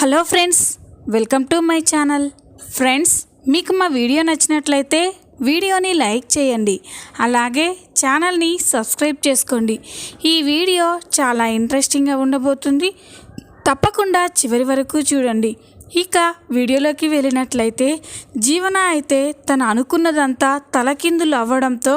Hello friends welcome to my channel. Friends మీకు మా video నచ్చినట్లయితే వీడియోని లైక్ చేయండి. అలాగే ఛానల్ని సబ్స్క్రైబ్ చేసుకోండి. ఈ వీడియో చాలా ఇంట్రెస్టింగ్గా ఉండబోతుంది. తప్పకుండా చివరి వరకు చూడండి. ఇక వీడియోలోకి వెళ్ళినట్లయితే జీవన అయితే తను అనుకున్నదంతా తలకిందులు అవ్వడంతో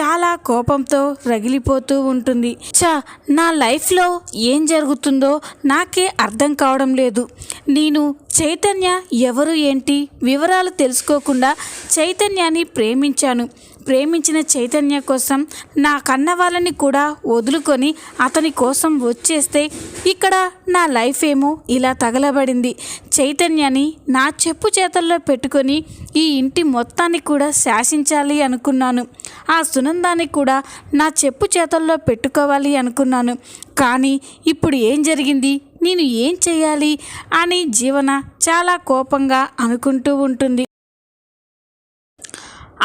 చాలా కోపంతో రగిలిపోతూ ఉంటుంది. చా నా లైఫ్లో ఏం జరుగుతుందో నాకే అర్థం కావడం లేదు. నేను చైతన్య ఎవరు ఏంటి వివరాలు తెలుసుకోకుండా చైతన్యాన్ని ప్రేమించాను. ప్రేమించిన చైతన్య కోసం నా కన్న వాళ్ళని కూడా వదులుకొని అతని కోసం వచ్చేస్తే ఇక్కడ నా లైఫ్ ఏమో ఇలా తగలబడింది. చైతన్యాన్ని నా చెప్పు చేతల్లో పెట్టుకొని ఈ ఇంటి మొత్తాన్ని కూడా శాసించాలి అనుకున్నాను. ఆ సునందాన్ని కూడా నా చెప్పు చేతల్లో పెట్టుకోవాలి అనుకున్నాను. కానీ ఇప్పుడు ఏం జరిగింది? నేను ఏం చేయాలి? అని జీవన చాలా కోపంగా అనుకుంటూ ఉంటుంది.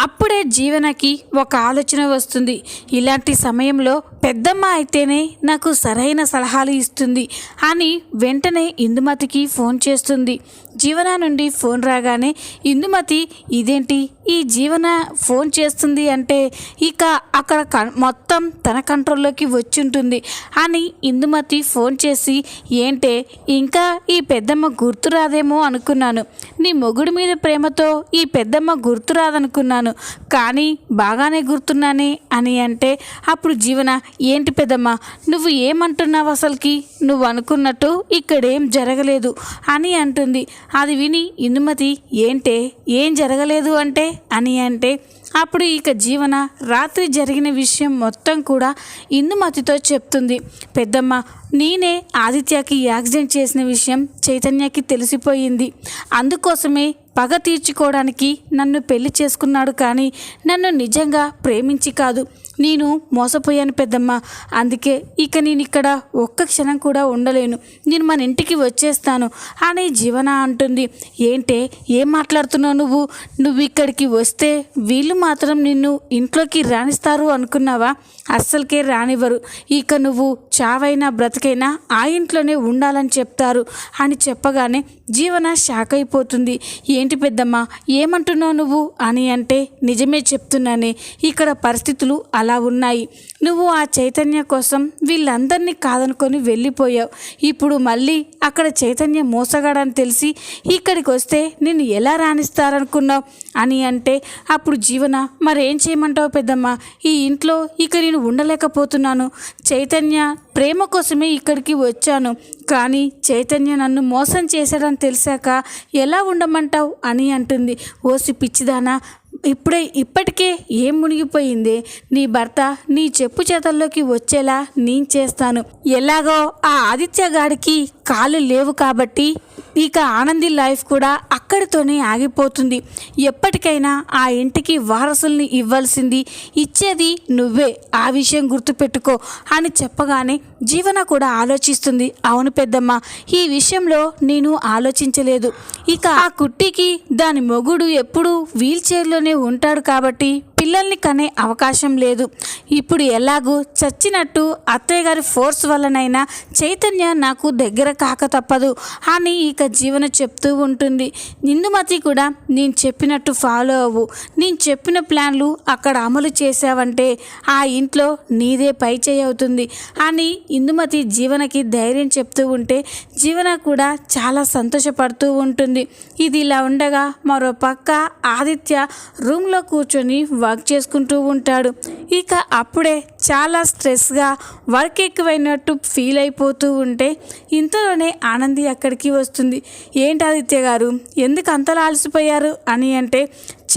అప్పుడే జీవనకి ఒక ఆలోచన వస్తుంది. ఇలాంటి సమయంలో పెద్దమ్మ అయితేనే నాకు సరైన సలహాలు ఇస్తుంది అని వెంటనే ఇందుమతికి ఫోన్ చేస్తుంది. జీవన నుండి ఫోన్ రాగానే ఇందుమతి ఇదేంటి? ఈ జీవన ఫోన్ చేస్తుంది అంటే ఇక అక్కడ క- మొత్తం తన కంట్రోల్లోకి వచ్చి ఉంటుంది అని ఇందుమతి ఫోన్ చేసి ఏంటే ఇంకా ఈ పెద్దమ్మ గుర్తురాదేమో అనుకున్నాను. నీ మొగుడి మీద ప్రేమతో ఈ పెద్దమ్మ గుర్తురాదనుకున్నాను కానీ బాగానే గుర్తున్నానే అని అంటే అప్పుడు జీవన ఏంటి పెద్దమ్మ? నువ్వు ఏమంటున్నావు అసలుకి? నువ్వు అనుకున్నట్టు ఇక్కడేం జరగలేదు అని అంటుంది. అది విని ఇందుమతి ఏంటే? ఏం జరగలేదు అంటే? అని అంటే అప్పుడు ఇక జీవన రాత్రి జరిగిన విషయం మొత్తం కూడా ఇందుమతితో చెప్తుంది. పెద్దమ్మ నేనే ఆదిత్యకి యాక్సిడెంట్ చేసిన విషయం చైతన్యకి తెలిసిపోయింది. అందుకోసమే పగ తీర్చుకోవడానికి నన్ను పెళ్ళి చేసుకున్నాడు కానీ నన్ను నిజంగా ప్రేమించి కాదు. నేను మోసపోయాను పెద్దమ్మ. అందుకే ఇక నేను ఇక్కడ ఒక్క క్షణం కూడా ఉండలేను. నేను మన ఇంటికి వచ్చేస్తాను అని జీవన అంటుంది. ఏంటే ఏం మాట్లాడుతున్నావు నువ్వు? నువ్వు ఇక్కడికి వస్తే వీళ్ళు మాత్రం నిన్ను ఇంట్లోకి రాణిస్తారు అనుకున్నావా? అస్సలకే రానివ్వరు. ఇక నువ్వు చావైనా బ్రతికైనా ఆ ఇంట్లోనే ఉండాలని చెప్తారు అని చెప్పగానే జీవన షాక్ అయిపోతుంది ఏంటి పెద్దమ్మ ఏమంటున్నావు నువ్వు? అని అంటే నిజమే చెప్తున్నానే. ఇక్కడ పరిస్థితులు అలా ఉన్నాయి. నువ్వు ఆ చైతన్య కోసం వీళ్ళందరినీ కాదనుకొని వెళ్ళిపోయావు. ఇప్పుడు మళ్ళీ అక్కడ చైతన్య మోసగాడని తెలిసి ఇక్కడికి వస్తే నిన్ను ఎలా రాణిస్తారనుకున్నావు? అని అంటే అప్పుడు జీవన మరేం చేయమంటావు పెద్దమ్మ? ఈ ఇంట్లో ఇక నేను ఉండలేకపోతున్నాను. చైతన్య ప్రేమ కోసమే ఇక్కడికి వచ్చాను. కానీ చైతన్య నన్ను మోసం చేశాడని తెలిసాక ఎలా ఉండమంటావు అని అంటుంది. ఓసి పిచ్చిదానా ఇప్పుడే ఇప్పటికే ఏం మునిగిపోయింది? నీ భర్త నీ చెప్పు చేతల్లోకి వచ్చేలా నేను చేస్తాను. ఎలాగో ఆ ఆదిత్య గాడికి కాలు లేవు కాబట్టి ఇక ఆనంది లైఫ్ కూడా అక్కడితోనే ఆగిపోతుంది. ఎప్పటికైనా ఆ ఇంటికి వారసుల్ని ఇవ్వాల్సింది ఇచ్చేది నువ్వే. ఆ విషయం గుర్తుపెట్టుకో అని చెప్పగానే జీవన కూడా ఆలోచిస్తుంది. అవును పెద్దమ్మ ఈ విషయంలో నేను ఆలోచించలేదు. ఇక ఆ కుట్టికి దాని మొగుడు ఎప్పుడూ వీల్ చైర్లోనే ఉంటాడు కాబట్టి పిల్లల్ని కనే అవకాశం లేదు. ఇప్పుడు ఎలాగూ చచ్చినట్టు అత్తయ్య గారి ఫోర్స్ వల్లనైనా చైతన్య నాకు దగ్గర కాక తప్పదు అని ఇక జీవన చెప్తూ ఉంటుంది. ఇందుమతి కూడా నేను చెప్పినట్టు ఫాలో అవ్వు. నేను చెప్పిన ప్లాన్లు అక్కడ అమలు చేసావంటే ఆ ఇంట్లో నీదే పై చేయి అవుతుంది అని ఇందుమతి జీవనకి ధైర్యం చెప్తూ ఉంటే జీవన కూడా చాలా సంతోషపడుతూ ఉంటుంది. ఇది ఇలా ఉండగా మరో పక్క ఆదిత్య రూమ్లో కూర్చొని వర్క్ చేసుకుంటూ ఉంటాడు. ఇక అప్పుడే చాలా స్ట్రెస్గా వర్క్ ఎక్కువైనట్టు ఫీల్ అయిపోతూ ఉంటే ఇంతలోనే ఆనంది అక్కడికి వస్తుంది. ఏంటి ఆదిత్య గారు? ఎందుకు అంతలా అలసిపోయారు? అని అంటే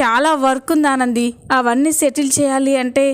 చాలా వర్క్ ఉంది ఆనంది. అవన్నీ సెటిల్ చేయాలి అంటే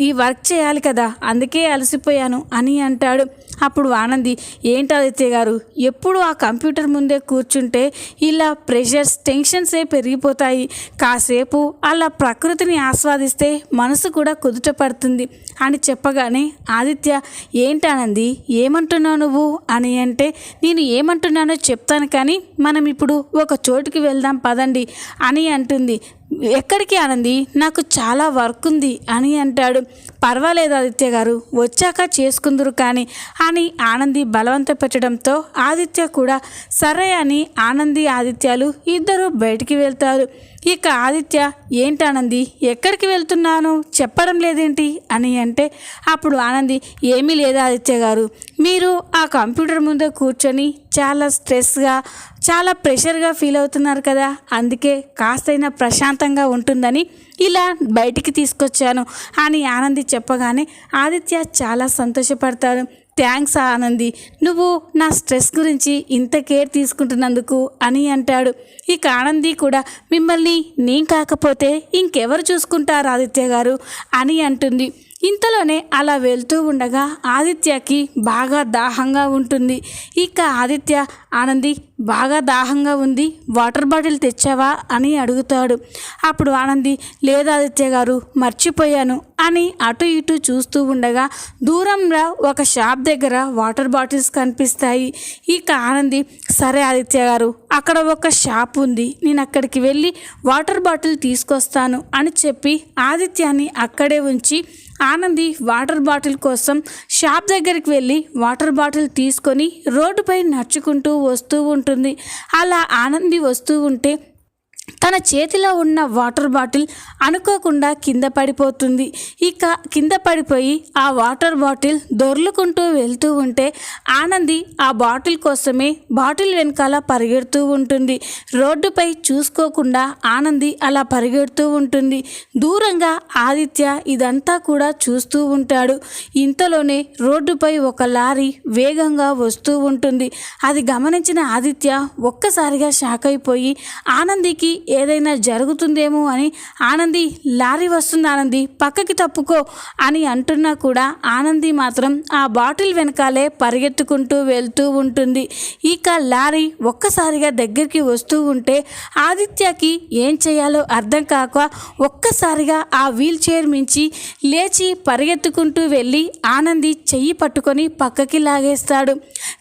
ఈ వర్క్ చేయాలి కదా అందుకే అలసిపోయాను అని అంటాడు. అప్పుడు ఆనంది ఏంటి ఆదిత్య గారు? ఎప్పుడు ఆ కంప్యూటర్ ముందే కూర్చుంటే ఇలా ప్రెషర్స్ టెన్షన్సే పెరిగిపోతాయి. కాసేపు అలా ప్రకృతిని ఆస్వాదిస్తే మనసు కూడా కుదుట పడుతుంది అని చెప్పగానే ఆదిత్య ఏంటి ఆనంది? ఏమంటున్నావు నువ్వు? అని అంటే నేను ఏమంటున్నానో చెప్తాను కానీ మనం ఇప్పుడు ఒక చోటుకి వెళ్దాం పదండి అని అంటుంది. ఎక్కడికి ఆనంది? నాకు చాలా వర్క్ ఉంది అని అంటాడు. పర్వాలేదు ఆదిత్య గారు వచ్చాక చేసుకుందరు కానీ అని ఆనంది బలవంత పెట్టడంతో ఆదిత్య కూడా సరే అని ఆనంది ఆదిత్యాలు ఇద్దరు బయటికి వెళ్తారు. ఇక ఆదిత్య ఏంటి ఎక్కడికి వెళ్తున్నాను? చెప్పడం లేదేంటి? అని అంటే అప్పుడు ఆనంది ఏమీ లేదు ఆదిత్య గారు. మీరు ఆ కంప్యూటర్ ముందు కూర్చొని చాలా స్ట్రెస్గా చాలా ప్రెషర్గా ఫీల్ అవుతున్నారు కదా. అందుకే కాస్తైనా ప్రశాంతంగా ఉంటుందని ఇలా బయటికి తీసుకొచ్చాను. అని ఆనంది చెప్పగానే ఆదిత్య చాలా సంతోషపడతాడు థ్యాంక్స్ ఆనంది. నువ్వు నా స్ట్రెస్ గురించి ఇంత కేర్ తీసుకుంటున్నందుకు అని అంటాడు. ఇక ఆనంది కూడా మిమ్మల్ని నేను కాకపోతే ఇంకెవరు చూసుకుంటారు ఆదిత్య గారు? అని అంటుంది. ఇంతలోనే అలా వెళ్తూ ఉండగా ఆదిత్యకి బాగా దాహంగా ఉంటుంది. ఇక ఆదిత్య ఆనంది బాగా దాహంగా ఉంది. వాటర్ బాటిల్ తెచ్చావా? అని అడుగుతాడు. అప్పుడు ఆనంది లేదు ఆదిత్య గారు మర్చిపోయాను అని అటు ఇటు చూస్తూ ఉండగా దూరంలో ఒక షాప్ దగ్గర వాటర్ బాటిల్స్ కనిపిస్తాయి. ఇక ఆనంది సరే ఆదిత్య గారు అక్కడ ఒక షాప్ ఉంది. నేను అక్కడికి వెళ్ళి వాటర్ బాటిల్ తీసుకొస్తాను అని చెప్పి ఆదిత్యాన్ని అక్కడే ఉంచి ఆనంది వాటర్ బాటిల్ కోసం షాప్ దగ్గరికి వెళ్ళి వాటర్ బాటిల్ తీసుకొని రోడ్డుపై నడుచుకుంటూ వస్తూ ఉంటుంది. అలా ఆనంది వస్తూ ఉంటే తన చేతిలో ఉన్న వాటర్ బాటిల్ అనుకోకుండా కింద పడిపోతుంది. ఇక కింద పడిపోయి ఆ వాటర్ బాటిల్ దొర్లుకుంటూ వెళ్తూ ఉంటే ఆనంది ఆ బాటిల్ కోసమే బాటిల్ వెనకాల పరిగెడుతూ ఉంటుంది. రోడ్డుపై చూసుకోకుండా ఆనంది అలా పరిగెడుతూ ఉంటుంది. దూరంగా ఆదిత్య ఇదంతా కూడా చూస్తూ ఉంటాడు. ఇంతలోనే రోడ్డుపై ఒక లారీ వేగంగా వస్తూ ఉంటుంది. అది గమనించిన ఆదిత్య ఒక్కసారిగా షాక్ అయిపోయి ఆనందికి ఏదైనా జరుగుతుందేమో అని ఆనంది లారీ వస్తుంది ఆనంది పక్కకి తప్పుకో అని అంటున్నా కూడా ఆనంది మాత్రం ఆ బాటిల్ వెనకాలే పరిగెత్తుకుంటూ వెళ్తూ ఉంటుంది. ఇక లారీ ఒక్కసారిగా దగ్గరికి వస్తూ ఉంటే ఆదిత్యకి ఏం చేయాలో అర్థం కాక ఒక్కసారిగా ఆ వీల్ చైర్ మించి లేచి పరిగెత్తుకుంటూ వెళ్ళి ఆనంది చెయ్యి పట్టుకొని పక్కకి లాగేస్తాడు.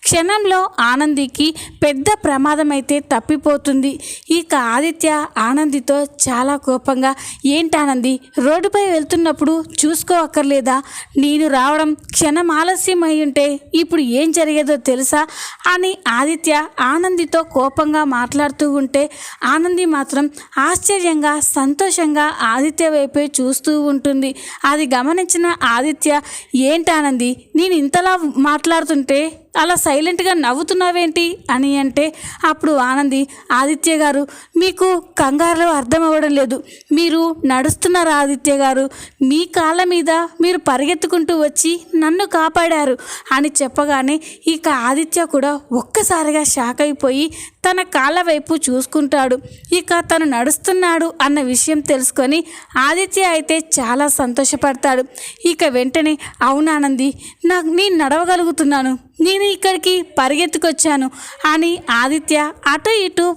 క్షణంలో ఆనందికి పెద్ద ప్రమాదం అయితే తప్పిపోతుంది. ఇక ఆదిత్య ఆనందితో చాలా కోపంగా ఏంటి ఆనంది రోడ్డుపై వెళ్తున్నప్పుడు చూసుకోవక్కర్లేదా నేను రావడం క్షణం ఆలస్యం అయి ఉంటే ఇప్పుడు ఏం జరిగేదో తెలుసా? అని ఆదిత్య ఆనందితో కోపంగా మాట్లాడుతూ ఉంటే ఆనంది మాత్రం ఆశ్చర్యంగా సంతోషంగా ఆదిత్య వైపే చూస్తూ ఉంటుంది. అది గమనించిన ఆదిత్య ఏంటి ఆనంది నేను ఇంతలా మాట్లాడుతుంటే అలా సైలెంట్గా నవ్వుతున్నావేంటి? అని అంటే అప్పుడు ఆనంది ఆదిత్య గారు మీకు కంగారులో అర్థం అవ్వడం లేదు. మీరు నడుస్తున్నారు ఆదిత్య గారు. మీ కాళ్ళ మీద మీరు పరిగెత్తుకుంటూ వచ్చి నన్ను కాపాడారు. అని చెప్పగానే ఇక ఆదిత్య కూడా ఒక్కసారిగా షాక్ అయిపోయి తన కాళ్ళ వైపు చూసుకుంటాడు. ఇక తను నడుస్తున్నాడు అన్న విషయం తెలుసుకొని ఆదిత్య అయితే చాలా సంతోషపడతాడు. ఇక వెంటనే అవునానంది నాకు నేను నడవగలుగుతున్నాను. నేను ఇక్కడికి పరిగెత్తుకొచ్చాను అని ఆదిత్య అటు ఇటు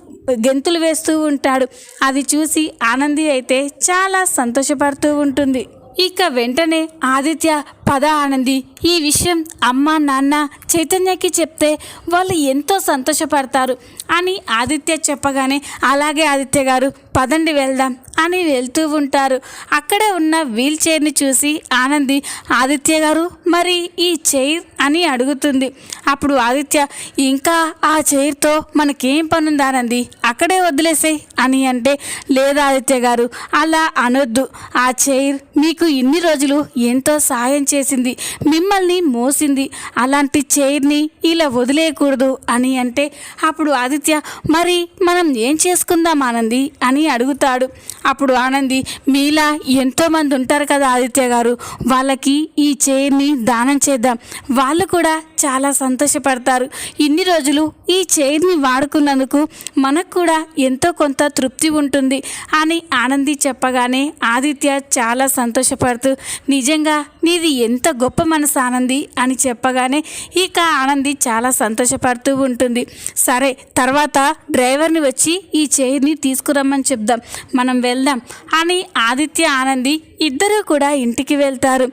గెంతులు వేస్తూ ఉంటాడు. అది చూసి ఆనంది అయితే చాలా సంతోషపడుతూ ఉంటుంది. ఇక వెంటనే ఆదిత్య పద ఆనంది ఈ విషయం అమ్మ నాన్న చైతన్యకి చెప్తే వాళ్ళు ఎంతో సంతోషపడతారు అని ఆదిత్య చెప్పగానే అలాగే ఆదిత్య గారు పదండి వెళ్దాం అని వెళ్తూ ఉంటారు. అక్కడే ఉన్న వీల్ చైర్ని చూసి ఆనంది ఆదిత్య గారు మరి ఈ చైర్? అని అడుగుతుంది. అప్పుడు ఆదిత్య ఇంకా ఆ చైర్తో మనకేం పనుంది ఆనంది? అక్కడే వదిలేసాయి అని అంటే లేదా ఆదిత్య గారు అలా అనొద్దు. ఆ చైర్ మీకు ఇన్ని రోజులు ఎంతో సాయం చేసింది. మిమ్మల్ని మిమ్మల్ని మోసింది. అలాంటి చైర్ని ఇలా వదిలేయకూడదు అని అంటే అప్పుడు ఆదిత్య మరి మనం ఏం చేసుకుందాం ఆనంది? అని అడుగుతాడు. అప్పుడు ఆనంది మీలా ఎంతోమంది ఉంటారు కదా ఆదిత్య గారు. వాళ్ళకి ఈ చైర్ని దానం చేద్దాం. వాళ్ళు కూడా చాలా సంతోషపడతారు. ఇన్ని రోజులు ఈ చైర్ని వాడుకున్నందుకు మనకు కూడా ఎంతో కొంత తృప్తి ఉంటుంది అని ఆనంది చెప్పగానే ఆదిత్య చాలా సంతోషపడుతూ నిజంగా నీది ఎంత గొప్ప మనసు ఆనంది అని చెప్పగానే ఇక ఆనంది చాలా సంతోషపడుతూ ఉంటుంది. సరే తర్వాత డ్రైవర్ని వచ్చి ఈ చైర్ని తీసుకురమ్మని చెప్దాం. మనం వెళ్దాం అని ఆదిత్య ఆనంది ఇద్దరూ కూడా ఇంటికి వెళ్తారు.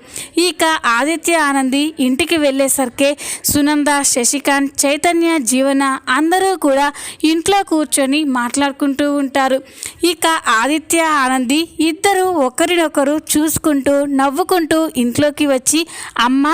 ఇక ఆదిత్య ఆనంది ఇంటికి వెళ్ళేసరికి సునంద శశికాంత్ చైతన్య జీవన అందరూ కూడా ఇంట్లో కూర్చొని మాట్లాడుకుంటూ ఉంటారు. ఇక ఆదిత్య ఆనంది ఇద్దరు ఒకరినొకరు చూసుకుంటూ నవ్వుకుంటూ ఇంట్లోకి వచ్చి అమ్మ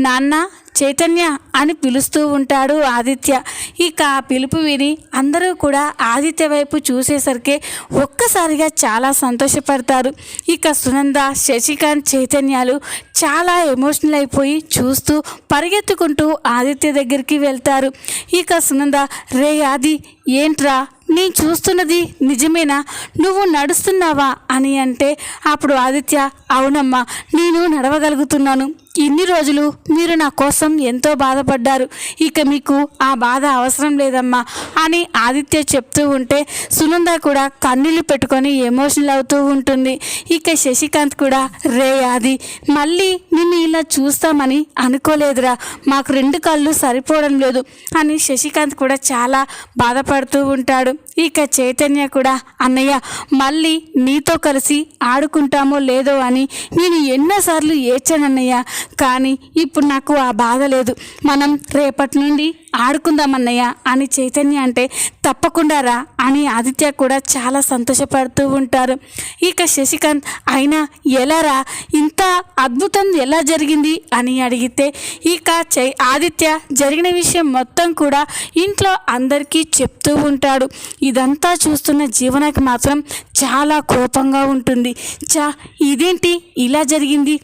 నాన్న చైతన్య అని పిలుస్తూ ఉంటాడు ఆదిత్య. ఇక ఆ పిలుపు విని అందరూ కూడా ఆదిత్య వైపు చూసేసరికి ఒక్కసారిగా చాలా సంతోషపడతారు. ఇక సునంద శశికాంత్ చైతన్యాలు చాలా ఎమోషనల్ అయిపోయి చూస్తూ పరిగెత్తుకుంటూ ఆదిత్య దగ్గరికి వెళ్తారు. ఇక సునంద రే ఆది ఏంట్రా? నేను చూస్తున్నది నిజమేనా? నువ్వు నడుస్తున్నావా? అని అంటే అప్పుడు ఆదిత్య అవునమ్మా నేను నడవగలుగుతున్నాను. ఇన్ని రోజులు మీరు నా కోసం ఎంతో బాధపడ్డారు. ఇక మీకు ఆ బాధ అవసరం లేదమ్మా అని ఆదిత్య చెప్తూ ఉంటే సునంద కూడా కన్నీళ్ళు పెట్టుకొని ఎమోషనల్ అవుతూ ఉంటుంది. ఇక శశికాంత్ కూడా రే అది మళ్ళీ నిన్ను ఇలా చూస్తామని అనుకోలేదురా. మాకు రెండు కళ్ళు సరిపోవడం లేదు అని శశికాంత్ కూడా చాలా బాధపడుతూ ఉంటాడు. ఇక చైతన్య కూడా అన్నయ్య మళ్ళీ నీతో కలిసి ఆడుకుంటామో లేదో అని నేను ఎన్నోసార్లు ఏడ్చానన్నయ్య. కానీ ఇప్పుడు నాకు ఆ బాధ లేదు. మనం రేపటి నుండి ఆడుకుందామన్నయ్య అని చైతన్య అంటే తప్పకుండా రా అని ఆదిత్య కూడా చాలా సంతోషపడుతూ ఉంటారు. ఇక శశికాంత్ అయినా ఎలా రా? ఇంత అద్భుతం ఎలా జరిగింది? అని అడిగితే ఇక చై ఆదిత్య జరిగిన విషయం మొత్తం కూడా ఇంట్లో అందరికీ చెప్తూ ఉంటాడు. ఇదంతా చూస్తున్న జీవనకి మాత్రం చాలా కోపంగా ఉంటుంది. చా ఇదేంటి? ఇలా జరిగింది?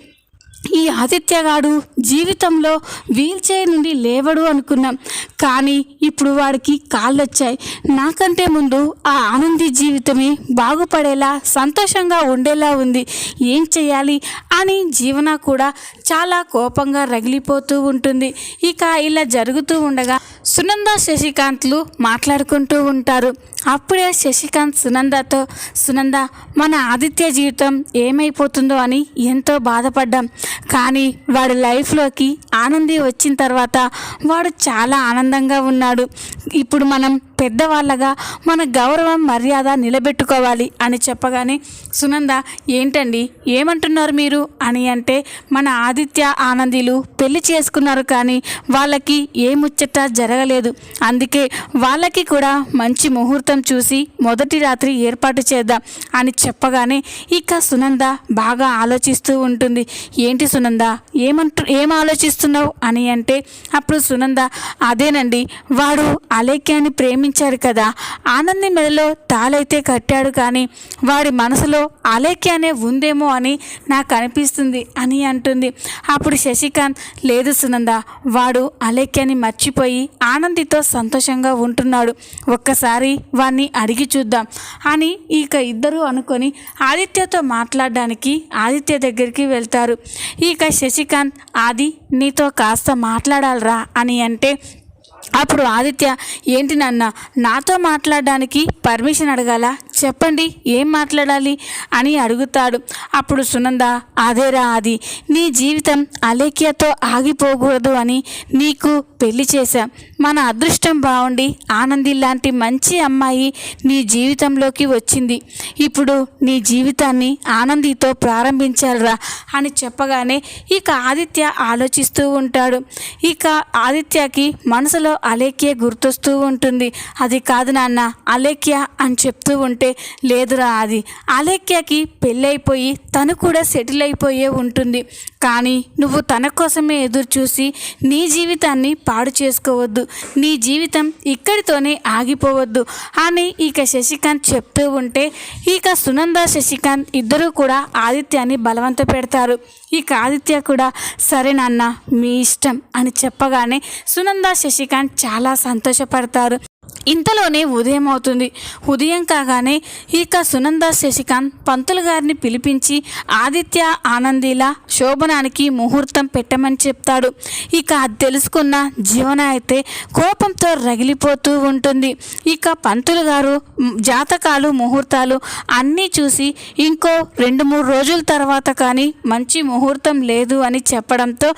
ఈ ఆదిత్యగాడు జీవితంలో వీల్ చైర్ నుండి లేవడు అనుకున్నాం. కానీ ఇప్పుడు వాడికి కాళ్ళు వచ్చాయి నాకంటే ముందు ఆ ఆనంది జీవితమే బాగుపడేలా సంతోషంగా ఉండేలా ఉంది. ఏం చేయాలి? అని జీవన కూడా చాలా కోపంగా రగిలిపోతూ ఉంటుంది. ఇక ఇలా జరుగుతూ ఉండగా సునంద శశికాంత్లు మాట్లాడుకుంటూ ఉంటారు. అప్పుడే శశికాంత్ సునందతో సునంద మన ఆదిత్య జీవితం ఏమైపోతుందో అని ఎంతో బాధపడ్డాం. కానీ వాడి లైఫ్లోకి ఆనంది వచ్చిన తర్వాత వాడు చాలా ఆనందంగా ఉన్నాడు. ఇప్పుడు మనం పెద్దవాళ్ళగా మన గౌరవం మర్యాద నిలబెట్టుకోవాలి అని చెప్పగానే సునంద ఏంటండి? ఏమంటున్నారు మీరు? అని అంటే మన ఆదిత్య ఆనందీలు పెళ్ళి చేసుకున్నారు కానీ వాళ్ళకి ఏ ముచ్చట జరగలేదు. అందుకే వాళ్ళకి కూడా మంచి ముహూర్తం చూసి మొదటి రాత్రి ఏర్పాటు చేద్దాం అని చెప్పగానే ఇక సునంద బాగా ఆలోచిస్తూ ఉంటుంది. ఏంటి సునంద? ఏమంటు ఏం ఆలోచిస్తున్నావు? అని అంటే అప్పుడు సునంద అదేనండి వాడు అలేఖ్యాన్ని ప్రేమించాడు కదా. ఆనంది మెడలో తాళైతే కట్టాడు కానీ వాడి మనసులో అలేఖ్యానే ఉందేమో అని నాకు అనిపిస్తుంది అని అంటుంది. అప్పుడు శశికాంత్ లేదు సునంద వాడు అలేఖ్యాన్ని మర్చిపోయి ఆనందితో సంతోషంగా ఉంటున్నాడు. ఒక్కసారి వాణ్ణి అడిగి చూద్దాం అని ఇక ఇద్దరు అనుకొని ఆదిత్యతో మాట్లాడడానికి ఆదిత్య దగ్గరికి వెళ్తారు. ఇక శశికాంత్ ఆది నీతో కాస్త మాట్లాడాలరా అని అంటే అప్పుడు ఆదిత్య ఏంటి నాన్న నాతో మాట్లాడడానికి పర్మిషన్ అడగాల? చెప్పండి ఏం మాట్లాడాలి అని అడుగుతాడు. అప్పుడు సునంద అదేరా అది నీ జీవితం అలేఖ్యతో ఆగిపోకూడదు అని నీకు పెళ్ళి చేశాం. మన అదృష్టం బాగుండి ఆనంది లాంటి మంచి అమ్మాయి నీ జీవితంలోకి వచ్చింది. ఇప్పుడు నీ జీవితాన్ని ఆనందితో ప్రారంభించాలరా అని చెప్పగానే ఇక ఆదిత్య ఆలోచిస్తూ ఉంటాడు. ఇక ఆదిత్యకి మనసులో అలేఖ్య గుర్తొస్తూ ఉంటుంది. అది కాదు నాన్న అలేఖ్య అని చెప్తూ ఉంటే లేదురా అది అలేఖ్యకి పెళ్ళైపోయి తను కూడా సెటిల్ అయిపోయే ఉంటుంది. కానీ నువ్వు తన కోసమే ఎదురు చూసి నీ జీవితాన్ని పాడు చేసుకోవద్దు. నీ జీవితం ఇక్కడితోనే ఆగిపోవద్దు అని ఇక శశికాంత్ చెప్తూ ఉంటే ఇక సునంద శశికాంత్ ఇద్దరూ కూడా ఆదిత్యాన్ని బలవంత పెడతారు. ఇక ఆదిత్య కూడా సరే నాన్న మీ ఇష్టం అని చెప్పగానే సునంద శశికాంత్ చాలా సంతోషపడతారు. ఇంతలోనే ఉదయం అవుతుంది. ఉదయం కాగానే ఇక సునంద శశికాంత్ పంతులు గారిని పిలిపించి ఆదిత్య ఆనందిలా శోభనానికి ముహూర్తం పెట్టమని చెప్తాడు. ఇక అది తెలుసుకున్న జీవన అయితే కోపంతో రగిలిపోతూ ఉంటుంది. ఇక పంతులు గారు జాతకాలు ముహూర్తాలు అన్నీ చూసి ఇంకో రెండు మూడు రోజుల తర్వాత కానీ మంచి ముహూర్తం లేదు అని చెప్పడంతో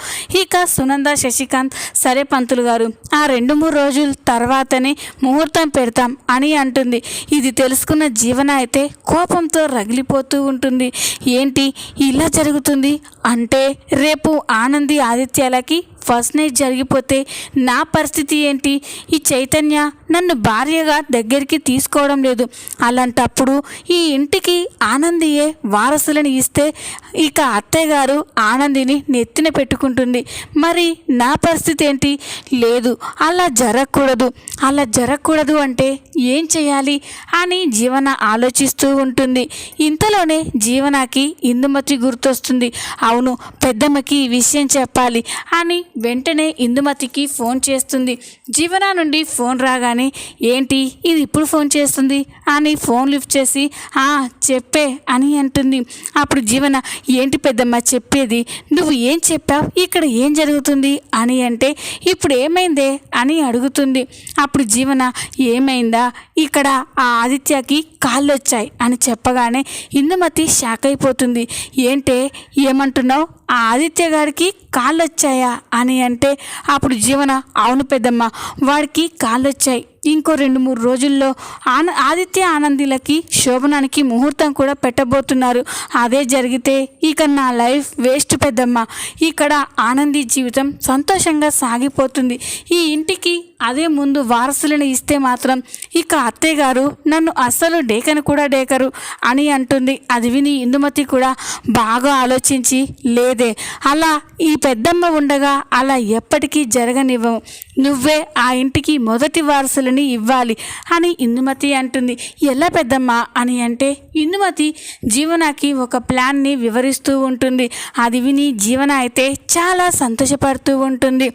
ఇక సునంద శశికాంత్ సరే పంతులు గారు ఆ రెండు మూడు రోజుల తర్వాతనే ముహూర్తం పెడతాం అని అంటుంది. ఇది తెలుసుకున్న జీవన అయితే కోపంతో రగిలిపోతూ ఉంటుంది. ఏంటి ఇలా జరుగుతుంది? అంటే రేపు ఆనంది ఆదిత్యాలకి ఫస్ట్ నైట్ జరిగిపోతే నా పరిస్థితి ఏంటి? ఈ చైతన్య నన్ను భార్యగా దగ్గరికి తీసుకోవడం లేదు. అలాంటప్పుడు ఈ ఇంటికి ఆనందియే వారసులను ఇస్తే ఇక అత్తయ్య గారు ఆనందిని నెత్తిన పెట్టుకుంటుంది. మరి నా పరిస్థితి ఏంటి? లేదు అలా జరగకూడదు. అలా జరగకూడదు అంటే ఏం చేయాలి? అని జీవన ఆలోచిస్తూ ఉంటుంది. ఇంతలోనే జీవనకి ఇందుమతి గుర్తొస్తుంది. అవును పెద్దమ్మకి ఈ విషయం చెప్పాలి అని వెంటనే ఇందుమతికి ఫోన్ చేస్తుంది. జీవన నుండి ఫోన్ రాగానే ఏంటి ఇది ఇప్పుడు ఫోన్ చేస్తుంది? అని ఫోన్ లిఫ్ట్ చేసి "ఆ, చెప్పే అని అంటుంది. అప్పుడు జీవన ఏంటి పెద్దమ్మ చెప్పేది? నువ్వు ఏం చెప్పావు? ఇక్కడ ఏం జరుగుతుంది? అని అంటే ఇప్పుడు ఏమైందే? అని అడుగుతుంది. అప్పుడు జీవన ఏమైందా? ఇక్కడ ఆ ఆదిత్యకి కాళ్ళు వచ్చాయి అని చెప్పగానే ఇందుమతి షాక్ అయిపోతుంది ఏంటే ఏమంటున్నావు? ఆ ఆదిత్య గారికి కాళ్ళు వచ్చాయా అని అంటే అప్పుడు జీవన అవును పెద్దమ్మ వాడికి కాళ్ళు వచ్చాయి ఇంకో రెండు మూడు రోజుల్లో ఆన ఆదిత్య ఆనందిలకి శోభనానికి ముహూర్తం కూడా పెట్టబోతున్నారు. అదే జరిగితే ఇక నా లైఫ్ వేస్ట్ పెద్దమ్మ. ఇక్కడ ఆనంది జీవితం సంతోషంగా సాగిపోతుంది. ఈ ఇంటికి అదే ముందు వారసులను ఇస్తే మాత్రం ఇక అత్తయ్య గారు నన్ను అస్సలు డేకను కూడా డేకరు అని అంటుంది. అది విని ఇందుమతి కూడా బాగా ఆలోచించి లేదే అలా ఈ పెద్దమ్మ ఉండగా అలా ఎప్పటికీ జరగనివ్వము నువ్వే ఆ ఇంటికి మొదటి వారసులు వారసులని ఇవ్వాలి. అని ఇందుమతి అంటుంది. ఎలా పెద్దమ్మ? అని అంటే ఇందుమతి జీవనకి ఒక ప్లాన్ని వివరిస్తూ ఉంటుంది. అది విని జీవన అయితే చాలా సంతోషపడుతూ ఉంటుంది.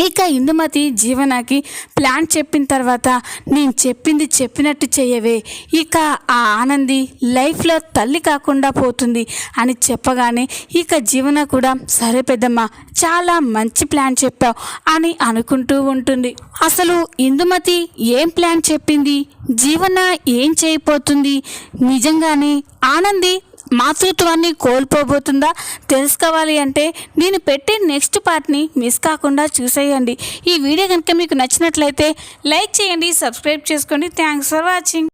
ఇక ఇందుమతి జీవనకి ప్లాన్ చెప్పిన తర్వాత నేను చెప్పింది చెప్పినట్టు చేయవే. ఇక ఆ ఆనంది లైఫ్లో తల్లి కాకుండా పోతుంది అని చెప్పగానే ఇక జీవన కూడా సరే పెద్దమ్మ చాలా మంచి ప్లాన్ చెప్పావు అని అనుకుంటూ ఉంటుంది. అసలు ఇందుమతి ఏం ప్లాన్ చెప్పింది? జీవన ఏం చేయబోతుంది? నిజంగానే ఆనంది మాతృత్వాన్ని కోల్పోబోతుందా? తెలుసుకోవాలి అంటే నేను పెట్టే నెక్స్ట్ పార్ట్ని మిస్ కాకుండా చూసేయండి. ఈ వీడియో కనుక మీకు నచ్చినట్లయితే లైక్ చేయండి సబ్స్క్రైబ్ చేసుకోండి. Thanks for watching.